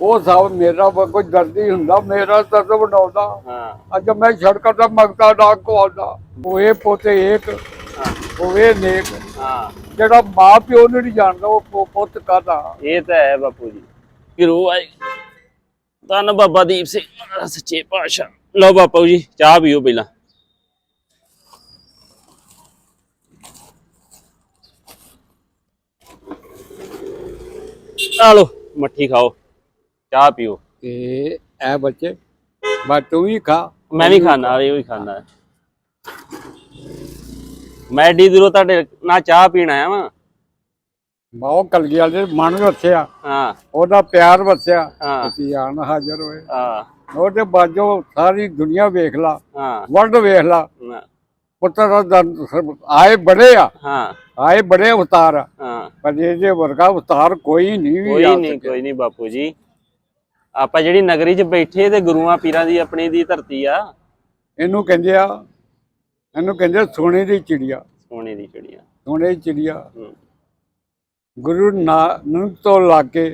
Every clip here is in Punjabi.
ਉਹ ਸਭ ਮੇਰਾ ਕੋਈ ਦਰਦੀ ਹੁੰਦਾ ਮੇਰਾ ਦਰਦ ਬਣਾਉਂਦਾ। ਹਾਂ। ਅੱਜ ਮੈਂ ਸੜਕਾਂ ਦਾ ਮੰਗਤਾ ਨਾ ਕੋਲਦਾ ਹੋਏ ਪੋਤੇ ਏਕ ਹਾਂ। ਹੋਵੇ ਨੇਕ। ਹਾਂ। ਜਿਹੜਾ ਮਾਂ ਪਿਓ ਨੂੰ ਨਹੀਂ ਜਾਣਦਾ ਉਹ ਪੁੱਤ ਕਾਦਾ ਇਹ ਤਾਂ ਹੈ ਬਾਪੂ ਜੀ। ਕਿਰੋ ਆਏ। ਧੰਨ ਬਾਬਾ ਦੀਪ ਸਿੰਘ ਸੱਚੇ ਪਾਤਸ਼ਾਹ। ਲਓ ਬਾਪੂ ਜੀ ਚਾਹ ਪੀਓ ਪਹਿਲਾਂ। ਆ ਲਓ ਮੱਠੀ ਖਾਓ। ਚਾਹ ਪੀਓ। ਤੇ ਐ ਬੱਚੇ ਬਸ ਤੂੰ ਵੀ ਖਾ। ਮੈਂ ਵੀ ਖਾਣਾ ਇਹ ਵੀ ਖਾਣਾ ਮੈਂ ਏਡੀ ਦੂਰੋਂ ਤੁਹਾਡੇ ਨਾਲ ਚਾਹ ਪੀਣ ਆਇਆ ਵਾਂ। ਮਾਂ ਕਲਗੀ ਵਾਲੇ ਮਨ ਵਸਿਆ ਹਾਂ। ਉਹਦਾ ਪਿਆਰ ਵਸਿਆ। ਅਸੀਂ ਆਣ ਹਾਜ਼ਰ ਹੋਏ। ਹਾਂ। ਉਹਦੇ ਬਾਜੋ ਸਾਰੀ ਦੁਨੀਆ ਵੇਖ ਲਾ ਹਾਂ। ਵਰਲਡ ਵੇਖ ਲਾ ਪੁੱਤਰ ਦਾ ਆਏ ਬੜੇ ਆ। ਹਾਂ। ਆਏ ਬੜੇ ਆ। ਹਾਂ। ਪਰ ਇਹਦੇ ਵਰਗਾ ਅਵਤਾਰ ਕੋਈ ਨਹੀਂ ਕੋਈ ਨਹੀਂ। ਕੋਈ ਨਹੀਂ ਬਾਪੂ ਜੀ। ਆਪਾਂ ਜਿਹੜੀ ਨਗਰੀ 'ਚ ਬੈਠੇ ਤੇ ਗੁਰੂਆਂ ਪੀਰਾਂ ਦੀ ਆਪਣੀ ਦੀ ਧਰਤੀ ਆ ਇਹਨੂੰ ਕਹਿੰਦੇ ਆ ਇਹਨੂੰ ਕਹਿੰਦੇ ਸੋਨੇ ਦੀ ਚਿੜੀਆ। ਸੋਨੇ ਦੀ ਚਿੜੀਆਂ। ਸੋਨੇ ਦੀ ਚਿੜੀਆ। ਗੁਰੂ ਨਾਨਕ ਤੋਂ ਲਾ ਕੇ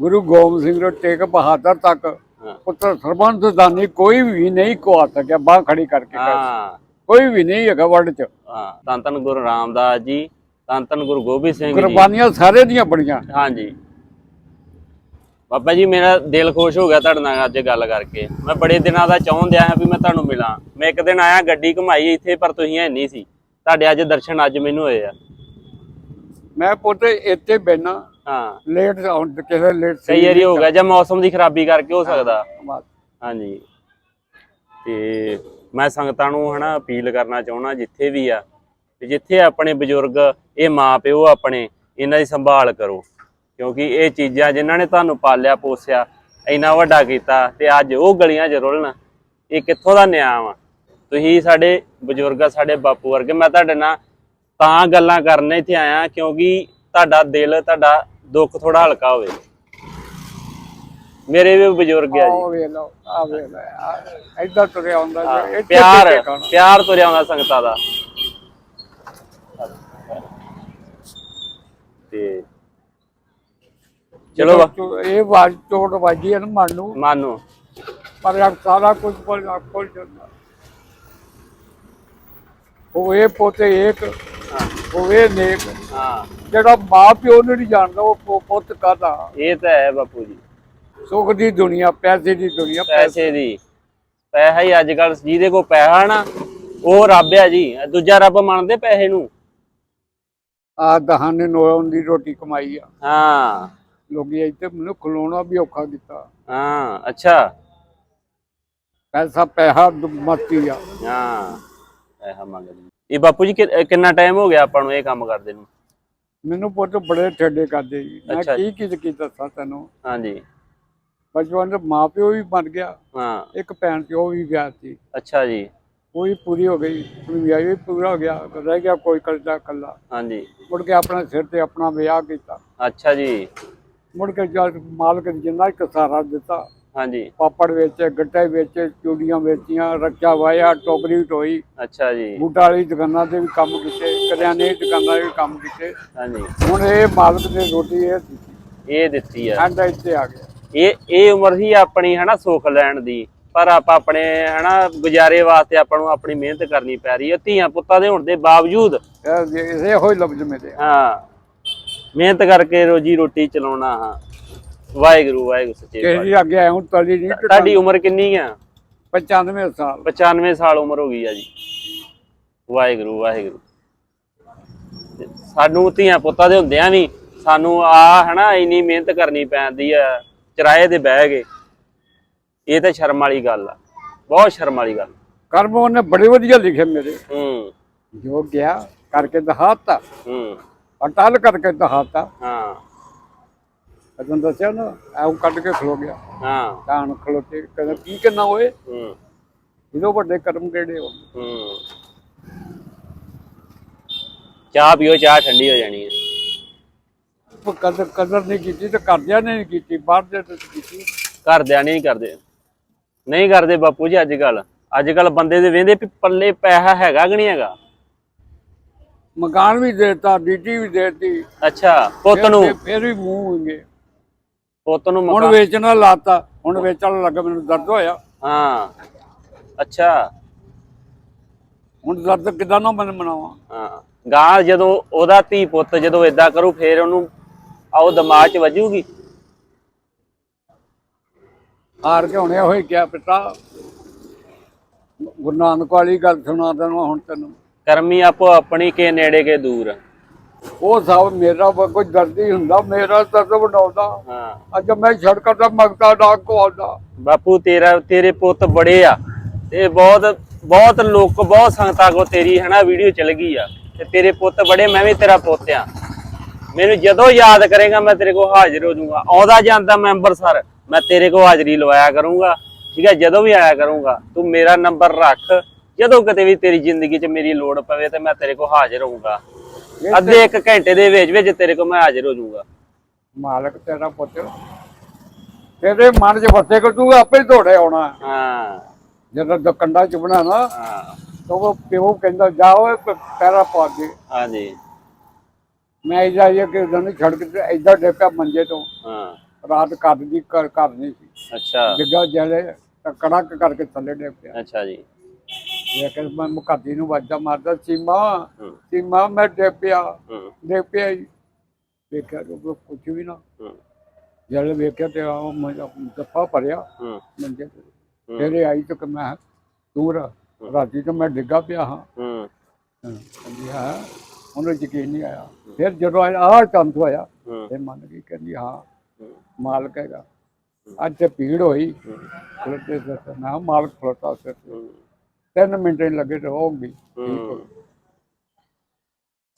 ਗੁਰੂ ਗੋਬਿੰਦ ਸਿੰਘ ਤੋਂ ਟੇਕ ਬਹਾਦਰ ਤੱਕ ਪੁੱਤਰ ਸਰਬੰਸ ਦਾਨੀ ਕੋਈ ਵੀ ਨਹੀਂ ਕੋ ਸਕਿਆ ਬਾਹ ਖੜੀ ਕਰਕੇ ਹਾਂ। ਕੋਈ ਵੀ ਨਹੀਂ ਹੈਗਾ ਵਰਡ ਚ। ਹਾਂ। ਧੰਨ ਧੰਨ ਗੁਰੂ ਰਾਮਦਾਸ ਜੀ ਧੰਨ ਧੰਨ ਗੁਰੂ ਗੋਬਿੰਦ ਸਿੰਘ ਜੀ। ਕੁਰਬਾਨੀਆਂ ਸਾਰੇ ਦੀਆਂ ਬੜੀਆਂ ਹਾਂਜੀ। ਬਾਬਾ ਜੀ ਮੇਰਾ ਦਿਲ ਖੁਸ਼ ਹੋ ਗਿਆ ਤੁਹਾਡੇ ਨਾਲ ਅੱਜ ਗੱਲ ਕਰਕੇ। ਮੈਂ ਬੜੇ ਦਿਨਾਂ ਦਾ ਚਾਹੁੰਦਿਆ ਹਾਂ ਵੀ ਮੈਂ ਤੁਹਾਨੂੰ ਮਿਲਾਂ। ਮੈਂ ਇੱਕ ਦਿਨ ਆਇਆ ਗੱਡੀ ਘੁਮਾਈ ਇੱਥੇ ਪਰ ਤੁਸੀਂ ਹੈ ਨਹੀਂ ਸੀ। ਤੁਹਾਡੇ ਅੱਜ ਦਰਸ਼ਨ ਅੱਜ ਮੈਨੂੰ ਹੋਏ ਆ। ਮੈਂ ਪੁੱਤ ਇੱਥੇ ਬੈਣਾ ਹਾਂ। ਲੇਟ ਆਉਣ ਕਿਸੇ ਲੇਟ ਕਈ ਵਾਰੀ ਹੋ ਗਿਆ ਜਾਂ ਮੌਸਮ ਦੀ ਖਰਾਬੀ ਕਰਕੇ ਹੋ ਸਕਦਾ। ਹਾਂਜੀ। ਤੇ ਮੈਂ ਸੰਗਤਾਂ ਨੂੰ ਹਨਾ ਅਪੀਲ ਕਰਨਾ ਚਾਹੁੰਦਾ ਜਿੱਥੇ ਵੀ ਆ ਜਿੱਥੇ ਆਪਣੇ ਬਜ਼ੁਰਗ ਇਹ ਮਾਂ ਪਿਓ ਆਪਣੇ ਇਹਨਾਂ ਦੀ ਸੰਭਾਲ ਕਰੋ। ਕਿਉਂਕਿ ਇਹ ਚੀਜ਼ਾਂ ਜਿਨ੍ਹਾਂ ਨੇ ਤੁਹਾਨੂੰ ਪਾਲਿਆ ਪੋਸਿਆ ਇੰਨਾ ਵੱਡਾ ਕੀਤਾ ਤੇ ਅੱਜ ਉਹ ਗਲੀਆਂ 'ਚ ਰੁਲਣ ਇਹ ਕਿੱਥੋਂ ਦਾ ਨਿਆਂ ਵਾ? ਤੁਸੀਂ ਸਾਡੇ ਬਜ਼ੁਰਗ ਸਾਡੇ ਬਾਪੂ ਵਰਗੇ ਮੈਂ ਤੁਹਾਡੇ ਨਾਲ ਤਾਂ ਗੱਲਾਂ ਕਰਨ ਇੱਥੇ ਆਇਆ ਕਿਉਂਕਿ ਤੁਹਾਡਾ ਦਿਲ ਤੁਹਾਡਾ ਦੁੱਖ ਥੋੜਾ ਹਲਕਾ ਹੋਵੇ। ਮੇਰੇ ਵੀ ਬਜ਼ੁਰਗ ਆ ਜੀ। ਆ ਵੇ ਲਓ ਆ ਵੇ ਲੈ ਐਦਾਂ ਤੁਰਿਆ ਹੁੰਦਾ ਜੀ, ਇੱਥੇ ਪਿਆਰ ਖਾਣਾ। ਪਿਆਰ ਤੁਰਿਆ ਆਉਂਦਾ ਸੰਗਤਾਂ ਦਾ। ਤੇ ਚਲੋ ਵਾ- ਜਦੋਂ ਇਹ ਵਾਜ ਚੋਟ ਵੱਜੀ ਹੈ ਨਾ ਮਨ ਨੂੰ। ਮਾਨੋ ਪਰ ਇਹ ਸਾਰਾ ਕੁਝ ਕੋਲ ਕੋਲ ਜਾਂਦਾ। ਹੋਏ ਪੋਤੇ ਏਕ ਹੋਵੇ ਨੇਕ। ਹਾਂ। ਜਿਹੜਾ ਮਾਂ ਪਿਓ ਨੂੰ ਨਹੀਂ ਜਾਣਦਾ ਉਹ ਪੁ- ਪੁੱਤ ਕਾਦਾ ਇਹ ਤਾਂ ਹੈ ਬਾਪੂ ਜੀ। ਸੁੱਖ ਦੀ ਦੁਨੀਆ ਪੈਸੇ ਦੀ ਦੁਨੀਆ ਪੈਸੇ। ਦੀ। ਪੈਸਾ ਹੀ ਅੱਜ ਕੱਲ ਜਿਹਦੇ ਕੋਲ ਪੈਸਾ ਨਾ ਉਹ ਰੱਬ ਆ ਜੀ। ਦੂਜਾ ਰੱਬ ਮੰਨਦੇ ਪੈਸੇ ਨੂੰ। ਆ ਦਹਾਨੇ ਨੋਣ ਦੀ ਰੋਟੀ ਕਮਾਈ ਆ। ਹਾਂ। ਲੋਕੀ ਇੱਥੇ ਮੈਨੂੰ ਖਲੋਣਾ ਵੀ ਔਖਾ ਕੀਤਾ। ਹਾਂ ਅੱਛਾ। ਪੈਸਾ ਪੈਸਾ ਮਸਤੀ ਆ। ਹਾਂ ਪੈਸਾ ਮੰਗਦੇ ਇਹ ਬਾਪੂ ਜੀ ਕਿ- ਕਿੰਨਾ ਟਾਈਮ ਹੋ ਗਿਆ ਆਪਾਂ ਨੂੰ ਇਹ ਕੰਮ ਕਰਦੇ ਨੂੰ? ਮੈਨੂੰ ਪੁੱਤ ਬੜੇ ਠੇਡੇ ਕਰਦੇ ਜੀ। ਮੈਂ ਅੱਛਾ ਕੀ ਕੀ ਕੀ ਦੱਸਾਂ ਤੈਨੂੰ? ਹਾਂਜੀ। ਬਚਪਨ ਦੇ ਮਾਂ ਪਿਓ ਵੀ ਮਰ ਗਿਆ। ਹਾਂ। ਇੱਕ ਭੈਣ ਪਿਓ ਵੀ ਗਿਆ ਸੀ। ਅੱਛਾ ਜੀ। ਉਹ ਵੀ ਪੂਰੀ ਹੋ ਗਈ। ਕੁੜੀ ਵਿਆਹੀ ਵੀ ਪੂਰਾ ਹੋ ਗਿਆ। ਰਹਿ ਗਿਆ ਕੋਈ ਕਰਦਾ ਕੱਲਾ ਹਾਂਜੀ। ਮੁੜ ਕੇ ਆਪਣੇ ਸਿਰ ਤੇ ਆਪਣਾ ਵਿਆਹ ਕੀਤਾ। ਅੱਛਾ ਜੀ। ਮੁੜ ਕੇ ਜਦ ਮਾਲਕ ਨੇ ਜਿੰਨਾ ਇੱਕ ਸਹਾਰਾ ਦਿੱਤਾ ਹਾਂਜੀ। ਪਾਪੜ ਵੇਚੇ ਗੱਟੇ ਵੇਚੇ ਚੂੜੀਆਂ ਵੇਚੀਆਂ ਰੱਖਿਆ ਵਾਇਆ ਟੋਕਰੀ ਢੋਈ ਅੱਛਾ ਜੀ। ਬੂਟਾ ਵਾਲੀ ਦੁਕਾਨਾਂ ਤੇ ਵੀ ਕੰਮ ਕੀਤੇ ਕਰਿਆਨੇ ਦੀ ਦੁਕਾਨਾਂ ਤੇ ਵੀ ਕੰਮ ਕੀਤੇ। ਹਾਂਜੀ। ਹੁਣ ਇਹ ਮਾਲਕ ਨੇ ਰੋਟੀ ਇਹ ਦਿੱਤੀ। ਇਹ ਦਿੱਤੀ ਆ। ਐਂਡ ਇੱਥੇ ਆ ਗਿਆ। ਇਹ ਇਹ ਉਮਰ ਹੀ ਆਪਣੀ ਹਨਾ ਸੁੱਖ ਲੈਣ ਦੀ। ਪਰ ਆਪਾਂ ਆਪਣੇ ਹਨਾ ਗੁਜ਼ਾਰੇ ਵਾਸਤੇ ਆਪਾਂ ਨੂੰ ਆਪਣੀ ਮਿਹਨਤ ਕਰਨੀ ਪੈ ਰਹੀ ਹੈ ਧੀਆਂ ਪੁੱਤਾਂ ਦੇ ਹੋਣ ਦੇ ਬਾਵਜੂਦ ਇਹ ਇਹ ਹੋਈ ਲਫ਼ਜ਼ ਮੇਰੇ ਹਾਂ। ਮਿਹਨਤ ਕਰਕੇ ਰੋਜੀ ਰੋਟੀ ਚਲਾਉਣਾ ਹਾਂ। ਵਾਹਿਗੁਰੂ ਵਾਹਿਗੁਰੂ ਸੱਚੇ ਕਿਸੇ ਦੀ ਅੱਗੇ ਐਉਂ ਤਲੀ ਨਹੀਂ ਪਾਤਸ਼ਾਹ। ਤੁਹਾਡੀ ਉਮਰ ਕਿੰਨੀ ਆ? 95 ਸਾਲ। 95 ਸਾਲ ਉਮਰ ਹੋ ਗਈ ਆ ਜੀ। ਵਾਹਿਗੁਰੂ ਵਾਹਿਗੁਰੂ। ਤੇ ਸਾਨੂੰ ਧੀਆਂ ਪੁੱਤਾਂ ਦੇ ਹੁੰਦਿਆਂ ਵੀ ਸਾਨੂੰ ਆ ਹਨਾ ਇੰਨੀ ਮਿਹਨਤ ਕਰਨੀ ਪੈਂਦੀ ਆ ਚਰਾਏ ਤੇ ਬਹਿ ਕੇ ਇਹ ਤਾਂ ਸ਼ਰਮ ਵਾਲੀ ਗੱਲ ਆ। ਬਹੁਤ ਸ਼ਰਮ ਵਾਲੀ ਗੱਲ। ਕਰਮ ਉਹਨੇ ਬੜੇ ਵਧੀਆ ਲਿਖੇ ਮੇਰੇ। ਹੂੰ। ਜੋ ਗਿਆ ਕਰਕੇ ਦਿਖਾਤਾ। ਹੂੰ। ਅਟਲ ਕਰਕੇ ਦਿਖਾਤਾ। ਹਾਂ। ਕਦੋਂ ਦੱਸਿਆ ਨਾ ਐਉਂ ਕੱਢ ਕੇ ਖਲੋ ਗਿਆ। ਹਾਂ। ਕਾਣ ਖਲੋ ਕੇ ਕਹਿੰਦਾ ਕੀ ਕਰਨਾ ਹੋਏ? ਹੂੰ। ਇਹਦੋਂ ਵੱਡੇ ਕਰਮ ਕਿਹੜੇ ਹੋ ਹੂੰ। ਚਾਹ ਪੀਓ ਚਾਹ ਠੰਡੀ ਹੋ ਜਾਣੀ ਹੈ। ਕਦਰ ਕਦਰ ਨਹੀਂ ਕੀਤੀ ਤੇ ਕਰਦਿਆਂ ਨੇ ਨਹੀਂ ਕੀਤੀ ਬਾਹਰ ਦੇ ਤੇ ਕੀਤੀ। ਘਰਦਿਆਂ ਨਹੀਂ ਕਰਦੇ। ਨਹੀਂ ਕਰਦੇ ਬਾਪੂ ਜੀ ਅੱਜ ਕੱਲ ਅੱਜ ਕੱਲ ਬੰਦੇ ਦੇ ਵੇਂਦੇ ਪੱਲੇ ਪੈਸਾ ਹੈਗਾ ਕਿ ਨਹੀਂ ਹੈਗਾ? ਮਕਾਨ ਵੀ ਦੇਤਾ ਡੀਟੀ ਵੀ ਦੇਤੀ। ਅੱਛਾ ਪੁੱਤ ਨੂੰ? ਫਿਰ ਵੀ ਮੂੰਹ ਹੋਣਗੇ ਪੁੱਤ ਨੂੰ ਹੁਣ ਮਕਾਨ ਵੇਚਣਾ ਲਾਤਾ ਹੁਣ ਵੇਚਣ ਲੱਗਾ ਮੈਨੂੰ ਦਰਦ ਹੋਇਆ। ਹਾਂ ਅੱਛਾ। ਹੁਣ ਦਰਦ ਕਿਦਾਂ ਨਾ ਮੈਂ ਮਨਾਵਾਂ? ਹਾਂ ਗਾਂ ਜਦੋਂ ਉਹਦਾ ਧੀ ਪੁੱਤ ਜਦੋਂ ਇਦਾਂ ਕਰੂ ਫੇਰ ਉਹਨੂੰ ਆਉ ਦਿਮਾਗ 'ਚ ਵੱਜੂਗੀ? ਹਾਰ ਕੇ ਹੁਣੇ ਹੋਈ ਕਿਹਾ ਪਿਤਾ ਗੁਰੂ ਨਾਨਕ ਵਾਲੀ ਗੱਲ ਸੁਣਾ ਦੇਣਾ ਹੁਣ ਤੈਨੂੰ। ਕਰਮੀ ਆਪੋ ਆਪਣੀ ਕੇ ਨੇੜੇ ਕੇ ਦੂਰ। ਉਹ ਸਭ ਮੇਰਾ ਕੋਈ ਦਰਦ ਹੁੰਦਾ ਮੇਰਾ ਦਰਦ ਬਣਾਉਂਦਾ। ਹਾਂ। ਅੱਜ ਮੈਂ ਸੜਕਾਂ ਤੇ ਮੰਗਦਾ ਨਾ ਕੋਲਦਾ ਬਾਪੂ ਤੇਰਾ ਤੇਰੇ ਪੁੱਤ ਬੜੇ ਆ। ਤੇ ਬਹੁਤ ਬਹੁਤ ਲੋਕ ਬਹੁਤ ਸੰਗਤਾਂ ਕੋ ਤੇਰੀ ਹਨਾ ਵੀਡੀਓ ਚੱਲ ਗਈ ਆ। ਤੇ ਤੇਰੇ ਪੁੱਤ ਬੜੇ ਮੈਂ ਵੀ ਤੇਰਾ ਪੁੱਤ ਆ। ਮੈਨੂੰ ਜਦੋਂ ਯਾਦ ਕਰੇਗਾ ਮੈਂ ਤੇਰੇ ਕੋਲ ਹਾਜ਼ਰ ਹੋ ਜਾਊਂਗਾ। ਆਉਂਦਾ ਜਾਂਦਾ ਮੈਂ ਅੰਮ੍ਰਿਤਸਰ ਮੈਂ ਤੇਰੇ ਕੋਲ ਹਾਜ਼ਰੀ ਲਵਾਇਆ ਕਰੂੰਗਾ। ਠੀਕ ਹੈ ਜਦੋਂ ਵੀ ਆਇਆ ਕਰੂੰਗਾ ਤੂੰ ਮੇਰਾ ਨੰਬਰ ਰੱਖ। ਜਦੋਂ ਕਿਤੇ ਵੀ ਤੇਰੀ ਜ਼ਿੰਦਗੀ 'ਚ ਮੇਰੀ ਲੋੜ ਪਵੇ ਤੇ ਮੈਂ ਤੇਰੇ ਕੋਲ ਹਾਜ਼ਰ ਹੋਊਂਗਾ। ਅੱਧੇ ਇੱਕ ਘੰਟੇ ਦੇ ਵਿੱਚ ਵਿੱਚ ਤੇਰੇ ਕੋਲ ਮੈਂ ਹਾਜ਼ਰ ਹੋ ਜਾਊਂਗਾ। ਮਾਲਕ ਤੇਰਾ ਪੁੱਤ ਤੇਰੇ ਮਨ 'ਚ ਫਸੇ ਕਿ ਤੂੰ ਆਪੇ ਦੌੜੇ ਆਉਣਾ। ਹਾਂ। ਜਦੋਂ ਦੁਕੰਡਾ ਚੁਬਣਾ ਨਾ ਹਾਂ। ਤਾਂ ਉਹ ਪਿਓ ਕਹਿੰਦਾ ਜਾ ਓਏ ਪੈਰਾ ਪਾ ਦੇ ਹਾਂਜੀ ਮੈਂ ਇਦਾਂ ਇਹ ਕਿ ਉਹਨੂੰ ਛੜਕ ਤੇ ਇਦਾਂ ਡੇਪਿਆ ਮੰਜੇ ਤੋਂ। ਹਾਂ। ਰਾਤ ਘਰ ਦੀ ਘਰ ਨਹੀਂ ਸੀ। ਅੱਛਾ। ਜਲੇ ਤਾਂ ਕੜਕ ਕਰਕੇ ਥੱਲੇ ਡੇਪਿਆ ਅੱਛਾ ਜੀ। ਮੈਂ ਮੁਕਾਦੀ ਨੂੰ ਵਾਜਾ ਮਾਰਦਾ ਸੀਮਾ ਸੀਮਾ ਮੈਂ ਡੇਪਿਆ ਹੂੰ। ਡੇਪਿਆ ਹੀ। ਵੇਖਿਆ ਤਾਂ ਕੁਝ ਵੀ ਨਾ। ਜਦ ਵੇਖਿਆ ਤੇ ਉਹ ਦੱਫਾ ਭਰਿਆ ਮੰਜੇ ਤੇ। ਤੇਰੇ ਆਈ ਤਾਂ ਮੈਂ ਦੂਰ ਰਾਤੀ ਤਾਂ ਮੈਂ ਡਿੱਗਾ ਪਿਆ ਹਾਂ। ਕਹਿੰਦੀ ਹਾਂ ਉਹਨੂੰ ਯਕੀਨ ਨਹੀਂ ਆਇਆ। ਫਿਰ ਜਦੋਂ ਆਹ ਚੰਦ ਹੋਇਆ ਇਹ ਮੰਨ ਗਈ ਕਹਿੰਦੀ ਹਾਂ ਮਾਲਕ ਹੈਗਾ। ਅੱਜ ਤੇ ਭੀੜ ਹੋਈ। ਖਲੋਤੇ ਦੱਸ ਨਾ ਮਾਲਕ ਖਲੋਤਾ ਸਿਰ ਤੇ। ਹੂੰ, ਤਿੰਨ ਮਿੰਟ ਹੀ ਲੱਗੇ ਤੇ ਹੋ ਗਈ। ਹੂੰ।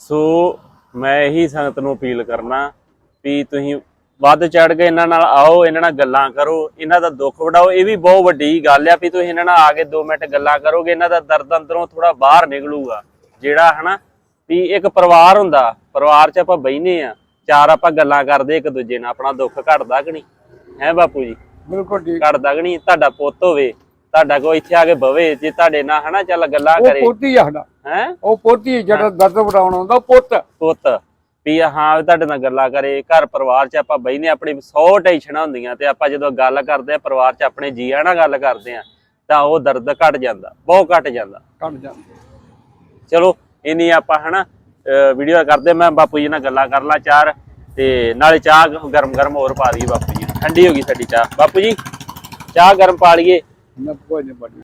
ਸੋ ਮੈਂ ਇਹੀ ਸੰਗਤ ਨੂੰ ਅਪੀਲ ਕਰਨਾ ਵੀ ਤੁਸੀਂ ਵੱਧ ਚੜ ਕੇ ਇਹਨਾਂ ਨਾਲ ਆਓ ਇਹਨਾਂ ਨਾਲ ਗੱਲਾਂ ਕਰੋ ਇਹਨਾਂ ਦਾ ਦੁੱਖ ਵਡਾਓ। ਇਹ ਵੀ ਬਹੁਤ ਵੱਡੀ ਗੱਲ ਆ ਵੀ ਤੁਸੀਂ ਇਹਨਾਂ ਨਾਲ ਆ ਕੇ 2 ਮਿੰਟ ਗੱਲਾਂ ਕਰੋਗੇ ਇਹਨਾਂ ਦਾ ਦਰਦ ਅੰਦਰੋਂ ਥੋੜਾ ਬਾਹਰ ਨਿਕਲੂਗਾ। ਜਿਹੜਾ ਹਨਾ ਵੀ ਇੱਕ ਪਰਿਵਾਰ ਹੁੰਦਾ ਪਰਿਵਾਰ 'ਚ ਆਪਾਂ ਬੈਠਨੇ ਆ ਚਾਰ ਆਪਾਂ ਗੱਲਾਂ ਕਰਦੇ ਇੱਕ ਦੂਜੇ ਨਾਲ ਆਪਣਾ ਦੁੱਖ ਘਟਦਾ ਕਿ ਨਹੀਂ? ਹੈ ਬਾਪੂ ਜੀ? ਬਿਲਕੁਲ ਠੀਕ ਘਟਦਾ ਕਿ ਨਹੀਂ? ਤੁਹਾਡਾ ਪੁੱਤ ਹੋਵੇ ਤੁਹਾਡਾ ਕੋਈ ਇੱਥੇ ਆ ਕੇ ਬਵੇ ਜੇ ਤੁਹਾਡੇ ਨਾਲ ਹਨਾ ਚੱਲ ਗੱਲਾਂ ਉਹ ਕਰੇ। ਪੋਤੀ ਆ ਸਾਡਾ। ਹੈ? ਉਹ ਪੋਤੀ ਜਿਹੜਾ ਦਰਦ ਵਡਾਉਣ ਆਉਂਦਾ ਪੁੱਤ। ਪੁੱਤ ਵੀ ਹਾਂ ਤੁਹਾਡੇ ਨਾਲ ਗੱਲਾਂ ਕਰੇ ਘਰ ਪਰਿਵਾਰ 'ਚ ਆਪਾਂ ਬੈਨੇ ਆਪਣੀ 100 ਟੈਨਸ਼ਨਾਂ ਹੁੰਦੀਆਂ ਤੇ ਆਪਾਂ ਜਦੋਂ ਗੱਲ ਕਰਦੇ ਆ ਪਰਿਵਾਰ 'ਚ ਆਪਣੇ ਜੀਆਂ ਨਾਲ ਗੱਲ ਕਰਦੇ ਆ ਤਾਂ ਉਹ ਦਰਦ ਘਟ ਜਾਂਦਾ ਬਹੁਤ ਘਟ ਜਾਂਦਾ। ਕੱਢ ਜਾਂਦੇ। ਚਲੋ ਇਨੀ ਆਪਾਂ ਹਨਾ ਵੀਡੀਓ ਕਰਦੇ ਮੈਂ ਬਾਪੂ ਜੀ ਨਾਲ ਗੱਲਾਂ ਕਰ ਲਾਂ ਚਾਰ ਤੇ ਨਾਲੇ ਚਾਹ ਗਰਮ ਗਰਮ ਹੋਰ ਪਾ ਦਈਏ ਬਾਪੂ ਜੀ। ਠੰਡੀ ਹੋ ਗਈ ਸਾਡੀ ਚਾਹ। ਬਾਪੂ ਜੀ ਚਾਹ ਗਰਮ ਪਾ ਲਈਏ। ਨਾ ਕੋਈ ਨਹੀਂ ਬਣੀ